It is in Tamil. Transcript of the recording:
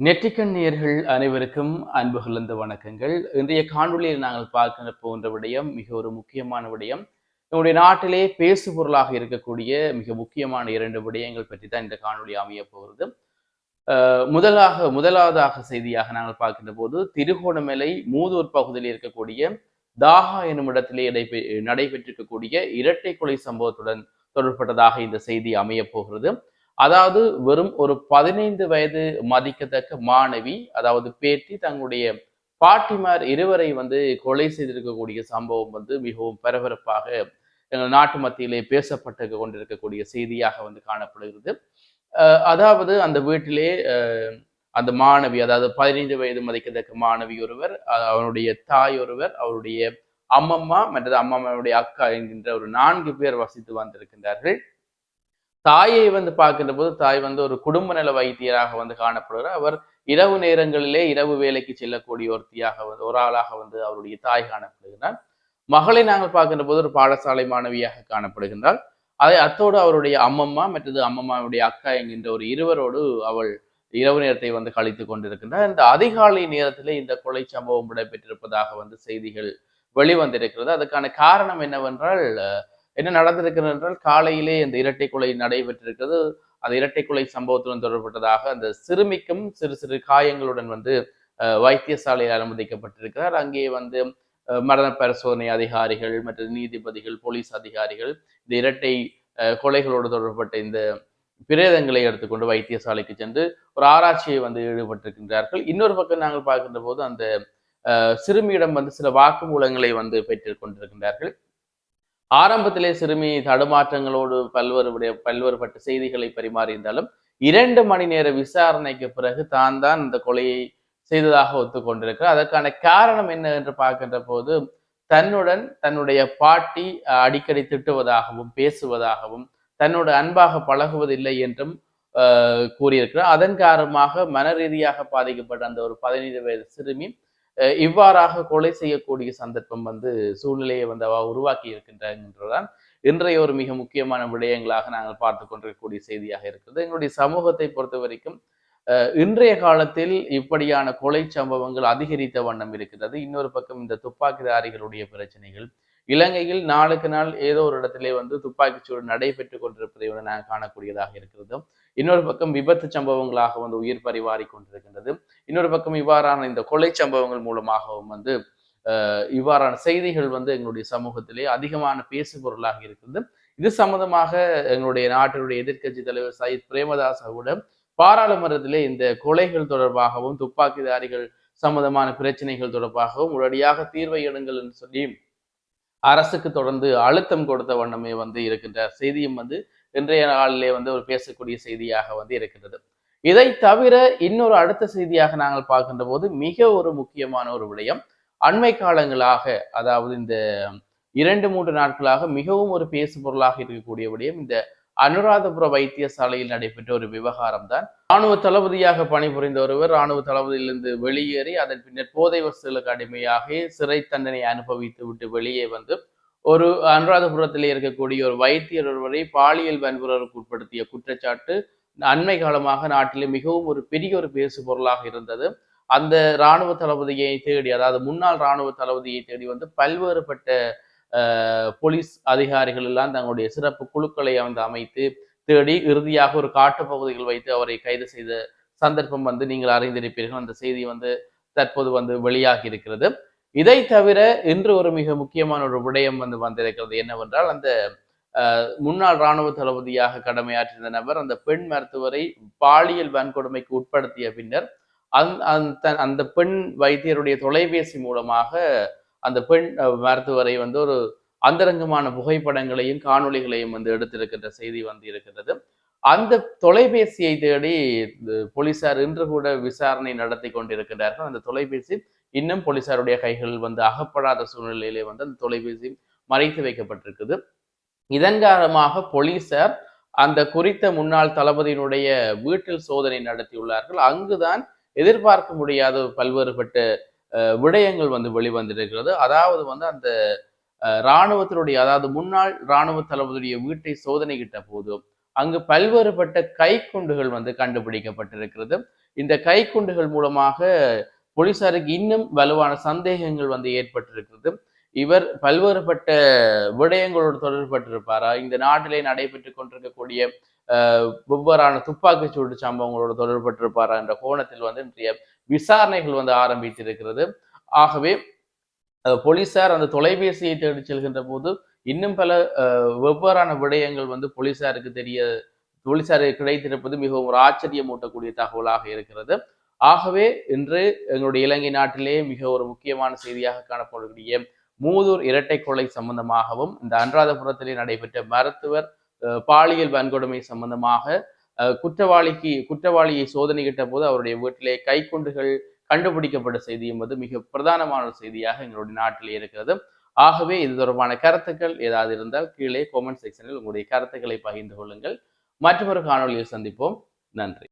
நெற்றிக்கண் நேர்கள் அனைவருக்கும் அன்பு கலந்த வணக்கங்கள். இன்றைய காணொலியில் நாங்கள் பார்க்கிற போன்ற விடயம் மிக ஒரு முக்கியமான விடயம். நம்முடைய நாட்டிலே பேசு பொருளாக இருக்கக்கூடிய மிக முக்கியமான இரண்டு விடயங்கள் பற்றி தான் இந்த காணொலி அமைய போகிறது. முதலாக முதலாவதாக செய்தியாக நாங்கள் பார்க்கின்ற போது திருகோணமலை மூதூர் பகுதியில் இருக்கக்கூடிய தாகா எனும் இடத்திலே நடைபெ நடைபெற்றிருக்கக்கூடிய இரட்டை கொலை சம்பவத்துடன் தொடர்பட்டதாக இந்த செய்தி அமைய போகிறது. அதாவது வெறும் ஒரு பதினைந்து வயது மதிக்கத்தக்க மாணவி அதாவது பேத்தி தங்களுடைய பாட்டிமார் இருவரை வந்து கொலை செய்திருக்கக்கூடிய சம்பவம் வந்து மிகவும் பரபரப்பாக எங்கள் நாட்டு மத்தியிலே பேசப்பட்டு கொண்டிருக்கக்கூடிய செய்தியாக வந்து காணப்படுகிறது. அதாவது அந்த வீட்டிலே அஹ் அந்த மாணவி அதாவது பதினைந்து வயது மதிக்கத்தக்க மாணவி ஒருவர் அஹ் அவனுடைய தாய் ஒருவர் அவருடைய அம்மம்மா மற்றது அம்மம்மாவுடைய அக்கா என்கின்ற ஒரு நான்கு பேர் வசித்து வந்திருக்கின்றார்கள். தாயை வந்து பார்க்கின்ற போது தாய் வந்து ஒரு குடும்ப நல வைத்தியராக வந்து காணப்படுகிறார். அவர் இரவு நேரங்களிலே இரவு வேலைக்கு செல்லக்கூடிய ஒருத்தியாக வந்து ஒரு ஆளாக வந்து அவருடைய தாய் காணப்படுகிறார். மகளை நாங்கள் பார்க்கின்ற போது ஒரு பாடசாலை மாணவியாக காணப்படுகின்றாள். அதை அத்தோடு அவருடைய அம்மம்மா மற்றது அம்மம்மாவுடைய அக்கா என்கின்ற ஒரு இருவரோடு அவள் இரவு நேரத்தை வந்து கழித்து கொண்டிருக்கின்றார். இந்த அதிகாலை நேரத்திலே இந்த கொலை சம்பவம் இடம்பெற்றிருப்பதாக வந்து செய்திகள் வெளிவந்திருக்கிறது. அதுக்கான காரணம் என்னவென்றால் என்ன நடந்திருக்கிறது என்றால் காலையிலே இந்த இரட்டை கொலை நடைபெற்றிருக்கிறது. அந்த இரட்டை கொலை சம்பவத்துடன் தொடர்பட்டதாக அந்த சிறுமிக்கும் சிறு சிறு காயங்களுடன் வந்து வைத்தியசாலையில் அனுமதிக்கப்பட்டிருக்கிறார். அங்கே வந்து மரண பரிசோதனை அதிகாரிகள் மற்றும் நீதிபதிகள் போலீஸ் அதிகாரிகள் இந்த இரட்டை கொலைகளோடு தொடர்பட்ட இந்த பிரேதங்களை எடுத்துக்கொண்டு வைத்தியசாலைக்கு சென்று ஒரு ஆராய்ச்சியை வந்து ஈடுபட்டிருக்கின்றார்கள். இன்னொரு பக்கம் நாங்கள் பார்க்கின்ற போது அந்த சிறுமியிடம் வந்து சில வாக்குமூலங்களை வந்து பெற்றுக் கொண்டிருக்கின்றார்கள். ஆரம்பத்திலே சிறுமி தடுமாற்றங்களோடு பல்வேறு பல்வேறுபட்ட செய்திகளை பரிமாறியிருந்தாலும் இரண்டு மணி நேர விசாரணைக்கு பிறகு தான் தான் இந்த கொலையை செய்ததாக ஒத்துக்கொண்டிருக்கிறார். அதற்கான காரணம் என்ன என்று பார்க்கின்ற போது தன்னுடன் தன்னுடைய பாட்டி அடிக்கடி திட்டுவதாகவும் பேசுவதாகவும் தன்னோட அன்பாக பழகுவதில்லை என்றும் கூறியிருக்கிறார். அதன் காரணமாக மன ரீதியாக பாதிக்கப்பட்ட அந்த ஒரு பதினைந்து வயது சிறுமி இவ்வாறாக கொலை செய்யக்கூடிய சந்தர்ப்பம் வந்து சூழ்நிலையை வந்து அவ உருவாக்கி இருக்கின்றதான் இன்றைய ஒரு மிக முக்கியமான விடயங்களாக நாங்கள் பார்த்து கொண்டிருக்கக்கூடிய செய்தியாக இருக்கிறது. எங்களுடைய சமூகத்தை பொறுத்த வரைக்கும் இன்றைய காலத்தில் இப்படியான கொலை சம்பவங்கள் அதிகரித்த வண்ணம் இருக்கிறது. இன்னொரு பக்கம் இந்த துப்பாக்கிதாரிகளுடைய பிரச்சனைகள் இலங்கையில் நாளுக்கு நாள் ஏதோ ஒரு இடத்திலே வந்து துப்பாக்கிச்சூடு நடைபெற்று கொண்டிருப்பதை நாங்கள் காணக்கூடியதாக இருக்கிறது. இன்னொரு பக்கம் விபத்து சம்பவங்களாக வந்து உயிர் பரிவாரி கொண்டிருக்கின்றது. இன்னொரு பக்கம் இவ்வாறான இந்த கொலை சம்பவங்கள் மூலமாகவும் வந்து இவ்வாறான செய்திகள் வந்து எங்களுடைய சமூகத்திலே அதிகமான பேசு பொருளாக இருக்கிறது இது சம்பந்தமாக எங்களுடைய நாட்டினுடைய எதிர்க்கட்சி தலைவர் சயித் பிரேமதாச கூட பாராளுமன்றத்திலே இந்த கொலைகள் தொடர்பாகவும் துப்பாக்கிதாரிகள் சம்பந்தமான பிரச்சனைகள் தொடர்பாகவும் உடனடியாக தீர்வை எடுங்கள் என்று சொல்லி அரசுக்கு தொடர்ந்து அழுத்தம் கொடுத்த வண்ணமே வந்து இருக்கின்ற செய்தியும் வந்து இன்றைய நாளிலே வந்து ஒரு பேசக்கூடிய செய்தியாக வந்து இருக்கின்றது. இதை தவிர இன்னொரு அடுத்த செய்தியாக நாங்கள் பார்க்கின்ற போது மிக ஒரு முக்கியமான ஒரு விடயம். அண்மை காலங்களாக அதாவது இந்த இரண்டு மூன்று நாட்களாக மிகவும் ஒரு பேசு பொருளாக இருக்கக்கூடிய விடயம் இந்த அனுராதபுர வைத்தியசாலையில் நடைபெற்ற ஒரு விவகாரம் தான் ராணுவ தளபதியாக பணிபுரிந்த ஒருவர் ராணுவ தளபதியிலிருந்து வெளியேறி அதன் பின்னர் போதை வசூலுக்கு அடிமையாக சிறை தண்டனை அனுபவித்து விட்டு வெளியே வந்து ஒரு அனுராதபுரத்தில் இருக்கக்கூடிய ஒரு வைத்தியர் ஒருவரை பாலியல் வன்புறருக்கு உட்படுத்திய குற்றச்சாட்டு அண்மை காலமாக நாட்டிலே மிகவும் ஒரு பெரிய ஒரு பேசு பொருளாக இருந்தது. அந்த இராணுவ தளபதியை தேடி அதாவது முன்னாள் இராணுவ தளபதியை தேடி வந்து பல்வேறுபட்ட போலீஸ் அதிகாரிகள் எல்லாம் தங்களுடைய சிறப்பு குழுக்களை வந்து அமைத்து தேடி இறுதியாக ஒரு காட்டு பகுதிகள் வைத்து அவரை கைது செய்த சந்தர்ப்பம் வந்து நீங்கள் அறிந்திருப்பீர்கள். அந்த செய்தி வந்து தற்போது வந்து வெளியாகி இருக்கிறது. இதை தவிர இன்று ஒரு மிக முக்கியமான ஒரு விடயம் வந்து வந்திருக்கிறது என்னவென்றால் அந்த முன்னாள் இராணுவ தளபதியாக கடமையாற்றிய நபர் அந்த பெண் மருத்துவரை பாலியல் வன்கொடுமைக்கு உட்படுத்திய பின்னர் அந்த அந்த பெண் வைத்தியருடைய தொலைபேசி மூலமாக அந்த பெண் மருத்துவரை வந்து ஒரு அந்தரங்கமான புகைப்படங்களையும் காணொளிகளையும் வந்து எடுத்திருக்கின்ற செய்தி வந்து இருக்கிறது அந்த தொலைபேசியை தேடி போலீசார் இன்று கூட விசாரணை நடத்தி கொண்டிருக்கிறார்கள் அந்த தொலைபேசி இன்னும் போலீசாருடைய கைகளில் வந்து அகப்படாத சூழ்நிலையிலே வந்து அந்த தொலைபேசி மறைத்து வைக்கப்பட்டிருக்குது. இதன் காரணமாக போலீசார் அந்த குறித்த முன்னாள் தளபதியினுடைய வீட்டில் சோதனை நடத்தியுள்ளார்கள். அங்குதான் எதிர்பார்க்க முடியாத பல்வேறுபட்ட விடயங்கள் வந்து வெளிவந்திருக்கிறது. அதாவது வந்து அந்த இராணுவத்தினுடைய அதாவது முன்னாள் இராணுவ தளபதியுடைய வீட்டை சோதனையிட்ட போதும். அங்கு பல்வேறுபட்ட கைக்குண்டுகள் வந்து கண்டுபிடிக்கப்பட்டிருக்கிறது. இந்த கைக்குண்டுகள் மூலமாக போலீசாருக்கு இன்னும் வலுவான சந்தேகங்கள் வந்து ஏற்பட்டிருக்கிறது. இவர் பல்வேறுபட்ட விடயங்களோடு தொடர்பட்டிருப்பாரா இந்த நாட்டிலே நடைபெற்றுக் கொண்டிருக்கக்கூடிய வெவ்வேறான துப்பாக்கி சூடு சம்பவங்களோடு தொடர்பட்டிருப்பாரா என்ற கோணத்தில் வந்து இன்றைய விசாரணைகள் வந்து ஆரம்பித்திருக்கிறது. ஆகவே போலீசார் அந்த தொலைபேசியை தேடி செல்கின்ற போது இன்னும் பல வெவ்வேறான விடயங்கள் வந்து போலீசாருக்கு தெரிய போலீசாருக்கு கிடைத்திருப்பது மிகவும் ஒரு ஆச்சரியமூட்டக்கூடிய தகவலாக இருக்கிறது. ஆகவே இன்று எங்களுடைய இலங்கை நாட்டிலே மிக ஒரு முக்கியமான செய்தியாக காணப்படக்கூடிய மூதூர் இரட்டை கொலை சம்பந்தமாகவும் இந்த அன்றாதபுரத்திலே நடைபெற்ற மருத்துவர் பாலியல் வன்கொடுமை சம்பந்தமாக குற்றவாளிக்கு குற்றவாளியை சோதனையிட்ட போது அவருடைய வீட்டிலே கைக்குண்டுகள் கண்டுபிடிக்கப்பட்ட செய்தி என்பது மிக பிரதானமான ஒரு செய்தியாக எங்களுடைய நாட்டிலே இருக்கிறது. ஆகவே இது தொடர்பான கருத்துக்கள் ஏதாவது இருந்தால் கீழே கமெண்ட் செக்ஷனில் உங்களுடைய கருத்துக்களை பகிர்ந்து கொள்ளுங்கள். மற்றொரு காணொலியில் சந்திப்போம். நன்றி.